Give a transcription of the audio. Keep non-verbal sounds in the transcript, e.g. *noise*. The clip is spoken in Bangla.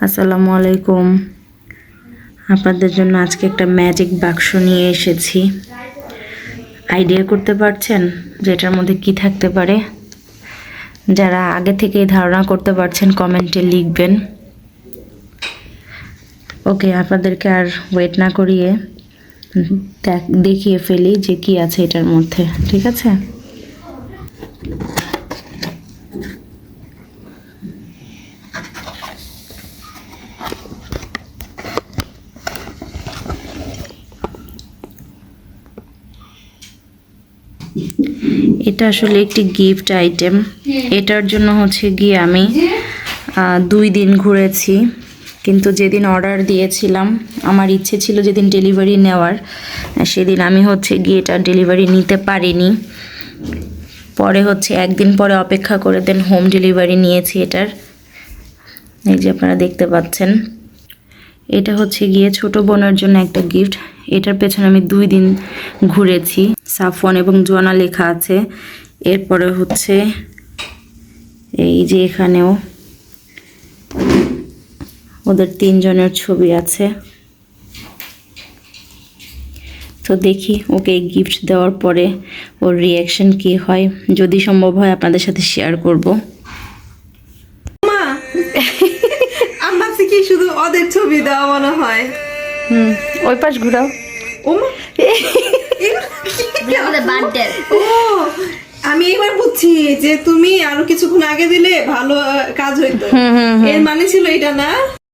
আসসালামু আলাইকুম। আপনাদের জন্য আজকে একটা ম্যাজিক বাক্স নিয়ে এসেছি। আইডিয়া করতে পারছেন যে এটার মধ্যে কি থাকতে পারে? যারা আগে থেকেই ধারণা করতে পারছেন, কমেন্টে লিখবেন। ওকে, আপনাদেরকে আর ওয়েট না করিয়ে দেখ- দেখিয়ে ফেলি যে কি আছে এটার মধ্যে, ঠিক আছে? এটা আসলে একটি গিফট আইটেম এটার জন্য হচ্ছে গিয়ে আমি দুই দিন ঘুরেছি। কিন্তু যেদিন অর্ডার দিয়েছিলাম, আমার ইচ্ছে ছিল যেদিন ডেলিভারি নেওয়ার, সেদিন আমি হচ্ছে গিয়ে এটা ডেলিভারি নিতে পারিনি। পরে হচ্ছে একদিন পরে অপেক্ষা করে দেন হোম ডেলিভারি নিয়েছি এটার। এই যে আপনারা দেখতে পাচ্ছেন। এটা হচ্ছে গিয়ে ছোট বোনের জন্য একটা গিফট এটার পেছনে আমি দুই দিন ঘুরেছি। সাফন এবং জোয়ানা লেখা আছে। এরপরে হচ্ছে এই যে এখানেও ওদের তিনজনের ছবি আছে। তো দেখি ওকে গিফট দেওয়ার পরে ওর রিয়াকশন কি হয়। যদি সম্ভব হয় আপনাদের সাথে শেয়ার করব। মা! কি শুধু ওদের ছবি দেওয়া মনে হয়? হুম ওই পাশ ঘুরাও। *laughs* ও আমি এবার বুঝছি যে তুমি আরও কিছুক্ষণ আগে দিলে ভালো কাজ হইতো। এর মানে ছিল এটা না?